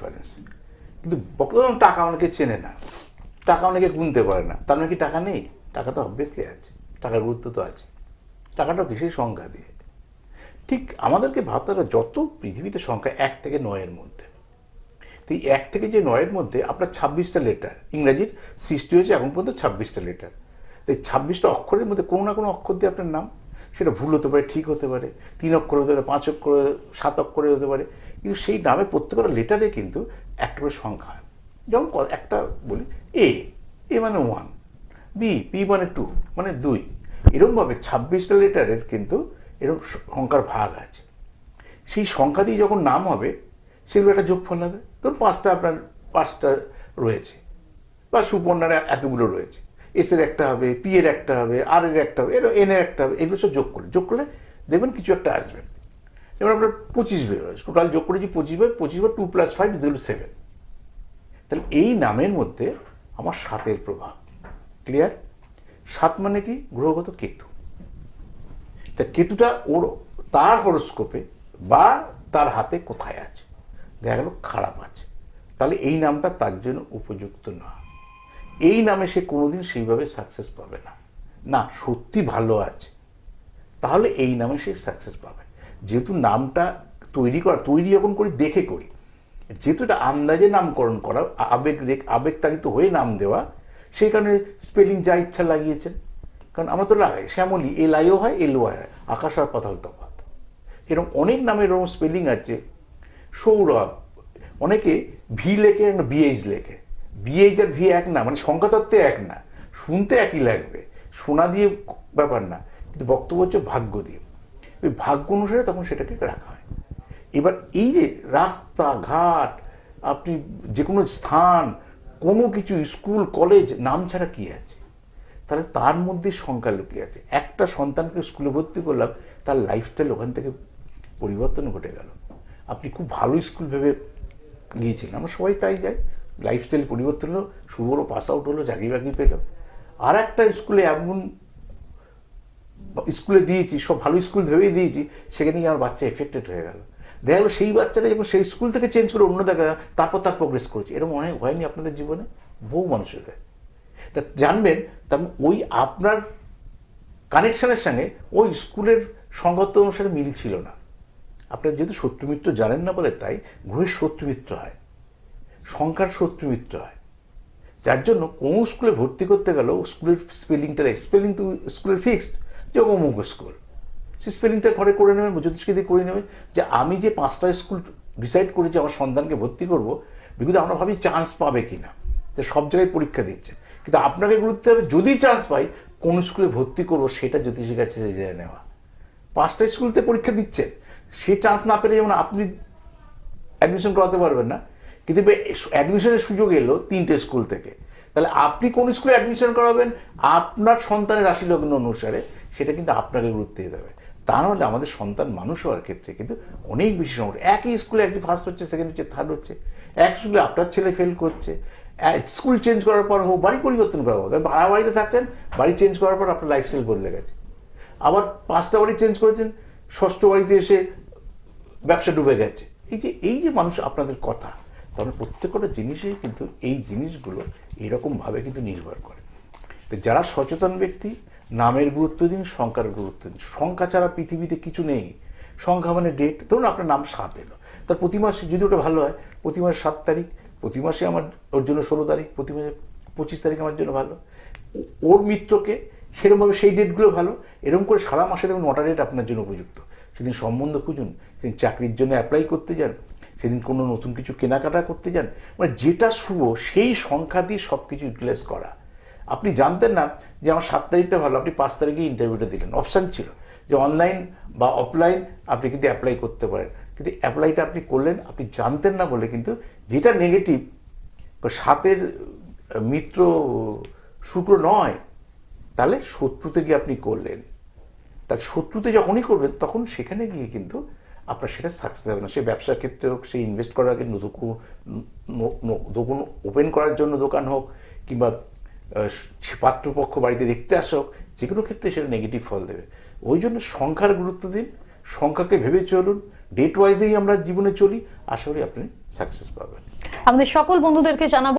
Difference কিন্তু বক্তব্য টাকা অনেকে চেনে না। টাকা অনেকে গুনতে পারে না। তার মানে কি টাকা নেই? টাকা তো অবভিয়াসলি আছে। টাকার গুরুত্ব তো আছে। টাকাটাও কিসের সংখ্যা দিয়ে? ঠিক আমাদেরকে ভাবতে যত পৃথিবীতে সংখ্যা এক থেকে নয়ের মধ্যে। তো এই এক থেকে যে নয়ের মধ্যে আপনার ছাব্বিশটা লেটার ইংরাজির সৃষ্টি হয়েছে এখন পর্যন্ত ছাব্বিশটা লেটার তো এই ছাব্বিশটা অক্ষরের মধ্যে কোনো না কোনো অক্ষর দিয়ে আপনার নাম সেটা ভুল হতে পারে, ঠিক হতে পারে, তিন অক্ষর হতে পারে, পাঁচ অক্ষর, সাত অক্ষরে হতে পারে, কিন্তু সেই নামে প্রত্যেকটা লেটারে কিন্তু একটা করে সংখ্যা। যেমন একটা বলি এ এ মানে ওয়ান বি বি মানে টু মানে দুই। এরকমভাবে ছাব্বিশটা লেটারের কিন্তু এরকম সংখ্যার ভাগ আছে। সেই সংখ্যা দিয়ে যখন নাম হবে, সেগুলো একটা যোগফল হবে। ধরুন পাঁচটা আপনার, পাঁচটা রয়েছে, বা সুপর্ণার এতগুলো রয়েছে। এস এর একটা হবে পি এর একটা হবে আর এর একটা হবে এন এর একটা হবে এগুলো সব যোগ করলে যোগ করলে দেখবেন কিছু একটা আসবে। যেমন আপনার পঁচিশ বের টোটাল যোগ করেছি পঁচিশ বার পঁচিশ বার two plus five is seven তাহলে এই নামের মধ্যে আমার সাতের প্রভাব ক্লিয়ার সাত মানে কি? গ্রহগত কেতু। তা কেতুটা ওর, তার হরস্কোপে বা তার হাতে কোথায় আছে? দেখা গেল খারাপ আছে। তাহলে এই নামটা তার জন্য উপযুক্ত না এই নামে সে কোনোদিন সেইভাবে সাকসেস পাবে না। না, সত্যি ভালো আছে। তাহলে এই নামে সে সাকসেস পাবে। যেহেতু নামটা তৈরি করা, তৈরি যখন করি, দেখে করি। যেহেতু এটা আন্দাজে নামকরণ করা, আবেগ রেখ, আবেগতাড়িত হয়ে নাম দেওয়া, সেই কারণে স্পেলিং যা ইচ্ছা লাগিয়েছেন কারণ আমরা তো লাগাই শ্যামলি এল আইও হয় এল ওয়াই হয়, আকাশ আর পাতাল তফাত এরকম অনেক নামের এরকম স্পেলিং আছে। সৌরভ, অনেকে ভি লেখে বিএইচ লেখে। বিএইচ আর ভি এক না মানে সংখ্যাতত্ত্বে এক না, শুনতে একই লাগবে, শোনা দিয়ে ব্যাপার না, কিন্তু বক্তব্য হচ্ছে ভাগ্য দিয়ে। ওই ভাগ্য অনুসারে তখন সেটাকে রাখা হয়। এবার এই যে রাস্তা ঘাট আপনি যে কোনো স্থান, কোনো কিছু, স্কুল, কলেজ, নাম ছাড়া কি আছে? তাহলে তার মধ্যে সংখ্যা লুকিয়ে আছে। একটা সন্তানকে স্কুলে ভর্তি করলাম, তার লাইফস্টাইল ওখান থেকে পরিবর্তন ঘটে গেল। আপনি খুব ভালো স্কুল ভেবে গিয়েছিলেন, আমরা সবাই তাই যাই। লাইফস্টাইল পরিবর্তন হলো হলো পাস আউট হলো, চাকরি বাকরি পেল। আর একটা স্কুলে এমন স্কুলে দিয়েছি, সব ভালো স্কুল ভেবেই দিয়েছি, সেখানে আমার বাচ্চা এফেক্টেড হয়ে গেল। দেখা গেলো সেই বাচ্চাটা যখন সেই স্কুল থেকে চেঞ্জ করে অন্য দেখা তারপর তার প্রোগ্রেস করেছে। এরকম অনেক হয়নি আপনাদের জীবনে? বহু মানুষের তা জানবেন তার মানে ওই আপনার কানেকশানের সঙ্গে ওই স্কুলের সঙ্গত অনুসারে মিল ছিল না। আপনার যেহেতু শত্রুমিত্র জানেন না বলে তাই, গ্রহের শত্রুমিত্র হয়। সংখ্যার শত্রুমিত্র হয়। যার জন্য কোন স্কুলে ভর্তি করতে গেলেও স্কুলের স্পেলিংটা দেয় স্পেলিং তো স্কুলের ফিক্সড যে অমুক স্কুল। সে স্পেলিংটা ঘরে করে নেবেন, জ্যোতিষকে দিয়ে করে নেবে যে আমি যে পাঁচটা স্কুল ডিসাইড করেছি, আমার সন্তানকে ভর্তি করব বিকজ আমরা ভাবি চান্স পাবে কি না তো সব জায়গায় পরীক্ষা দিচ্ছে। কিন্তু আপনাকে গুরুত্ব হবে যদি চান্স পাই, কোন স্কুলে ভর্তি করব সেটা জ্যোতিষীর কাছে জেনে নেওয়া। পাঁচটা স্কুলতে পরীক্ষা দিচ্ছেন সে চান্স না পেলে যেমন আপনি অ্যাডমিশন করাতে পারবেন না কিন্তু অ্যাডমিশনের সুযোগ এলো তিনটে স্কুল থেকে। তাহলে আপনি কোন স্কুলে অ্যাডমিশন করাবেন? আপনার সন্তানের রাশি লগ্ন অনুসারে সেটা কিন্তু আপনাকে গুরুত্ব দিতে হবে তা নাহলে আমাদের সন্তান মানুষ হওয়ার ক্ষেত্রে কিন্তু অনেক বেশি সমস্যা। একই স্কুলে একটি ফার্স্ট হচ্ছে সেকেন্ড হচ্ছে থার্ড হচ্ছে। এক স্কুলে আপনার ছেলে ফেল করছে। স্কুল চেঞ্জ করার পর হোক, বাড়ি পরিবর্তন করা হোক ভাড়া বাড়িতে থাকছেন, বাড়ি চেঞ্জ করার পর আপনার লাইফস্টাইল বদলে গেছে। আবার পাঁচটা বাড়ি চেঞ্জ করেছেন, ষষ্ঠ বাড়িতে এসে ব্যবসা ডুবে গেছে। এই যে এই যে মানুষ আপনাদের কথা তাহলে প্রত্যেকটা জিনিসেই কিন্তু এই জিনিসগুলো এরকমভাবে কিন্তু নির্ভর করে। তো যারা সচেতন ব্যক্তি, নামের গুরুত্ব দিন, সংখ্যার গুরুত্ব দিন। সংখ্যা ছাড়া পৃথিবীতে কিছু নেই। সংখ্যা মানে ডেট ধরুন আপনার নাম সাত এলো। তার প্রতি মাসে যদি ওটা ভালো হয়, প্রতি মাসে সাত তারিখ, প্রতি মাসে আমার ওর জন্য ষোলো তারিখ, প্রতি মাসে পঁচিশ তারিখ আমার জন্য ভালো। ওর মিত্রকে সেরকমভাবে সেই ডেটগুলো ভালো। এরকম করে সারা মাসে দেখুন নটা ডেট আপনার জন্য উপযুক্ত। সেদিন সম্বন্ধ খুঁজুন। সেদিন চাকরির জন্য অ্যাপ্লাই করতে যান। সেদিন কোনো নতুন কিছু কেনাকাটা করতে যান মানে যেটা শুভ সেই সংখ্যা দিয়ে সব কিছু ইউটিলাইজ করা। আপনি জানতেন না যে আমার সাত তারিখটা ভালো, আপনি পাঁচ তারিখে ইন্টারভিউটা দিলেন অপশান ছিল যে অনলাইন বা অফলাইন আপনি কিন্তু অ্যাপ্লাই করতে পারেন। কিন্তু অ্যাপ্লাইটা আপনি করলেন, আপনি জানতেন না বলে কিন্তু যেটা নেগেটিভ সাতের মিত্র, শুক্র নয়, তাহলে শত্রুতে গিয়ে আপনি করলেন। তার শত্রুতে যখনই করবেন, তখন সেখানে গিয়ে কিন্তু আপনার সেটা সাকসেস হবে না। সে ব্যবসার ক্ষেত্রে হোক, সে ইনভেস্ট করার আগে দোকান ওপেন করার জন্য দোকান হোক কিংবা পাত্রপক্ষ বাড়িতে দেখতে আসা হোক, যে কোনো ক্ষেত্রে সেটা নেগেটিভ ফল দেবে। ওই জন্য সংখ্যার গুরুত্ব দিন, সংখ্যাকে ভেবে চলুন ডেট ওয়াইজেই আমরা জীবনে চলি, আশা করি আপনি সাকসেস পাবেন। আমাদের সকল বন্ধুদেরকে জানাব